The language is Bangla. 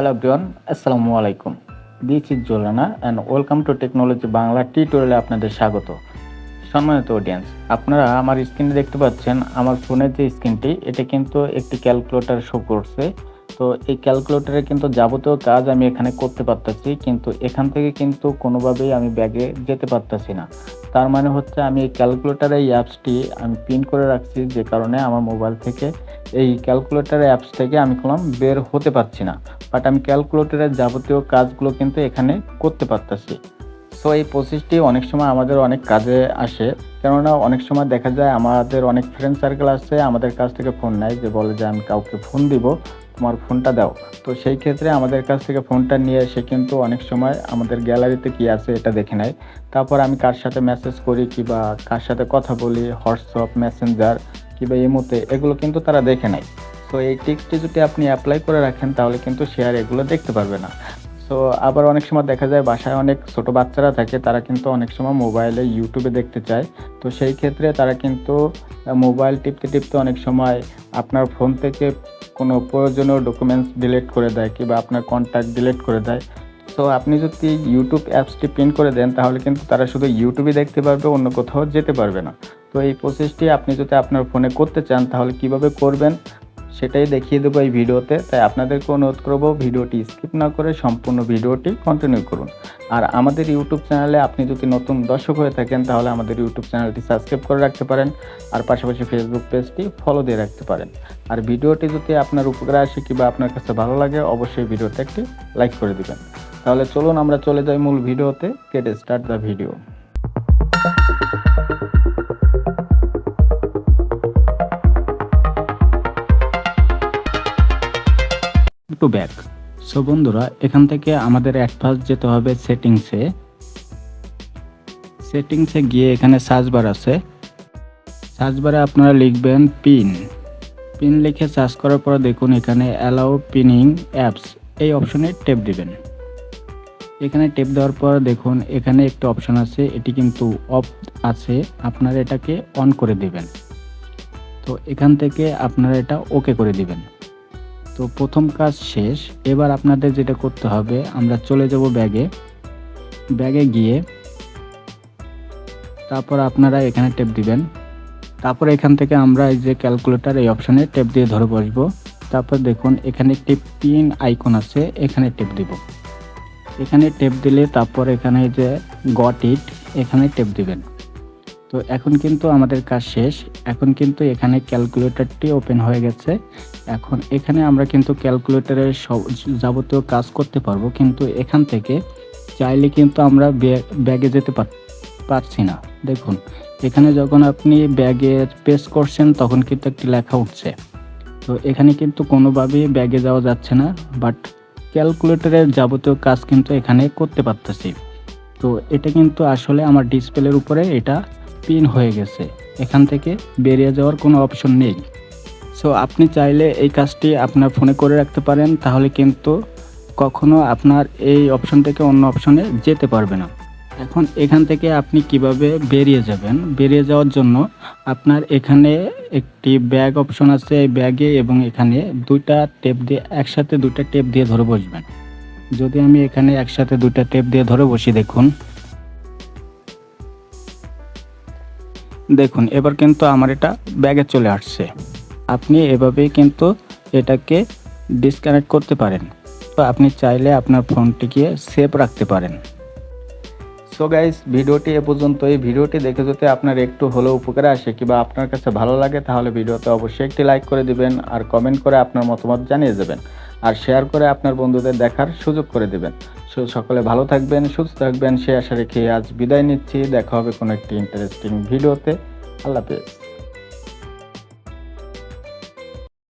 হ্যালো বিয়ন আসসালামু আলাইকুম this is জোলানা and welcome to technology Bangla টিউটোরিয়ালে আপনাদের স্বাগত। সম্মানিত অডিয়েন্স আপনারা আমার স্ক্রিনে দেখতে পাচ্ছেন, আমার ফোনের যে স্ক্রিনটি এটা কিন্তু একটি ক্যালকুলেটার শো করছে। তো এই ক্যালকুলেটরে কিন্তু যাবতীয় কাজ আমি এখানে করতে পারতেছি, কিন্তু এখান থেকে কিন্তু কোনোভাবেই আমি ব্যাগে যেতে পারতেছি না। তার মানে হচ্ছে আমি এই ক্যালকুলেটার এই অ্যাপসটি আমি পিন করে রাখছি, যে কারণে আমার মোবাইল থেকে এই ক্যালকুলেটার অ্যাপস থেকে আমি কোনো বের হতে পারছি না। বাট আমি ক্যালকুলেটরের যাবতীয় কাজগুলো কিন্তু এখানে করতে পারতেছি। সো এই প্রসেসটি অনেক সময় আমাদের অনেক কাজে আসে, কেননা অনেক সময় দেখা যায় আমাদের অনেক ফ্রেন্ড সার্কেল আছে আমাদের কাছ থেকে ফোন নেয়, যে বলে যে আমি কাউকে ফোন দিব। তোমার ফোনটা দাও। তো সেই ক্ষেত্রে আমাদের কাছ থেকে ফোনটা নিয়ে এসে কিন্তু অনেক সময় আমাদের গ্যালারিতে কি আছে এটা দেখে নেয়। তারপর আমি কার সাথে মেসেজ করি কিংবা কার সাথে কথা বলি, হোয়াটসঅ্যাপ মেসেঞ্জার কিংবা ইমোতে, এগুলো কিন্তু তারা দেখে নেয়। তো এই টিক্সটি যদি আপনি অ্যাপ্লাই করে রাখেন, তাহলে কিন্তু শেয়ার এগুলো দেখতে পারবে না। তো আবার অনেক সময় দেখা যায় বাসায় অনেক ছোট বাচ্চারা থাকে, তারা কিন্তু অনেক সময় মোবাইলে ইউটিউবে দেখতে চায়। তো সেই ক্ষেত্রে তারা কিন্তু মোবাইল টিপতে টিপতে অনেক সময় আপনার ফোন থেকে কোনো প্রয়োজনীয় ডকুমেন্টস ডিলিট করে দেয় কিংবা আপনার কন্ট্যাক্ট ডিলিট করে দেয়। তো আপনি যদি ইউটিউব অ্যাপসটি প্রিন্ট করে দেন, তাহলে কিন্তু তারা শুধু ইউটিউবই দেখতে পারবে, অন্য কোথাও যেতে পারবে না। তো এই প্রসেসটি আপনি যদি আপনার ফোনে করতে চান, তাহলে কীভাবে করবেন? সেটাই দেখিয়ে দেবো এই ভিডিওতে। তাই আপনাদেরকে অনুরোধ করব ভিডিওটি স্কিপ না করে সম্পূর্ণ ভিডিওটি কন্টিনিউ করুন। আর আমাদের ইউটিউব চ্যানেলে আপনি যদি নতুন দর্শক হয়ে থাকেন, তাহলে আমাদের ইউটিউব চ্যানেলটি সাবস্ক্রাইব করে রাখতে পারেন আর পাশাপাশি ফেসবুক পেজটি ফলো দিয়ে রাখতে পারেন। আর ভিডিওটি যদি আপনার উপকারে আসে কিংবা আপনার কাছে ভালো লাগে, অবশ্যই ভিডিওতে একটি লাইক করে দিবেন। তাহলে চলুন আমরা চলে যাই মূল ভিডিওতে। কেটে start the video to back. So বন্ধুরা, এখান থেকে আমাদের ফার্স্ট যেতে হবে সেটিংসে। সেটিংসে গিয়ে এখানে সার্চ বার আছে। সার্চ বারে আপনারা লিখবেন পিন। পিন লিখে সার্চ করার পর দেখুন এখানে অ্যালাউ পিনিং অ্যাপস। এই অপশনে টেপ দিবেন। এখানে টেপ দেওয়ার পর দেখুন এখানে একটা অপশন আছে, এটি কিন্তু অফ আছে। আপনারা এটাকে অন করে দিবেন। তো এখান থেকে আপনারা এটা ওকে করে দিবেন। তো প্রথম কাজ শেষ। এবার আপনাদের যেটা করতে হবে, আমরা চলে যাব ব্যাগে ব্যাগে গিয়ে তারপর আপনারা এখানে টেপ দিবেন। তারপর এখান থেকে আমরা এই যে ক্যালকুলেটর এই অপশানে টেপ দিয়ে ধরে বসবো। তারপর দেখুন, এখানে একটি পিন আইকন আছে, এখানে টেপ দিব। এখানে টেপ দিলে তারপর এখানে যে গট ইট এখানে টেপ দিবেন। তো এখন কিন্তু আমাদের কাজ শেষ। এখন কিন্তু এখানে ক্যালকুলেটরটি ওপেন হয়ে গেছে। এখন এখানে আমরা কিন্তু ক্যালকুলেটরের সব যাবতীয় কাজ করতে পারব। কিন্তু এখান থেকে চাইলে কিন্তু আমরা ব্যাগ- যেতে পার- পারছি না। দেখুন, এখানে যখন আপনি ব্যাগে পেস করছেন তখন কিন্তু একটি লেখা উঠছে। তো এখানে কিন্তু কোনোভাবেই ব্যাগে যাওয়া যাচ্ছে না। বাট ক্যালকুলেটরের যাবতীয় কাজ কিন্তু এখানে করতে পারতেছি। তো এটা কিন্তু আসলে আমার ডিসপ্লের উপরে, এটা পিন হয়ে গেছে। এখান থেকে বেরিয়ে যাওয়ার কোনো অপশন নেই। সো আপনি চাইলে এই কাজটি আপনার ফোনে করে রাখতে পারেন, তাহলে কিন্তু কখনো আপনার এই অপশন থেকে অন্য অপশনে যেতে পারবে না। এখন এখান থেকে আপনি কীভাবে বেরিয়ে যাবেন? বেরিয়ে যাওয়ার জন্য আপনার এখানে একটি ব্যাগ অপশন আছে এই ব্যাগে, এবং এখানে দুইটা টেপ দিয়ে, একসাথে দুইটা টেপ দিয়ে ধরে বসবেন। যদি আমি এখানে একসাথে দুইটা টেপ দিয়ে ধরে বসি, দেখুন। দেখুন, এবার কিন্তু আমার এটা ব্যাগে চলে আসছে। আপনি এভাবেই কিন্তু এটাকে ডিসকানেক্ট করতে পারেন। তো আপনি চাইলে আপনার ফোনটিকে সেভ রাখতে পারেন। সো গাইস ভিডিওটি এ পর্যন্ত এই ভিডিওটি দেখে যদি আপনার একটু হলেও উপকারে আসে কিংবা আপনার কাছে ভালো লাগে, তাহলে ভিডিওতে অবশ্যই একটি লাইক করে দিবেন আর কমেন্ট করে আপনার মতামত জানিয়ে দেবেন। আর শেয়ার করে আপনার বন্ধুদের দেখার সুযোগ করে দেবেন। সকলে ভালো থাকবেন, সুস্থ থাকবেন, সে আশা রেখে আজ বিদায় নিচ্ছি। দেখা হবে কোনো একটি ইন্টারেস্টিং ভিডিওতে আল্লাহ হাফেজ।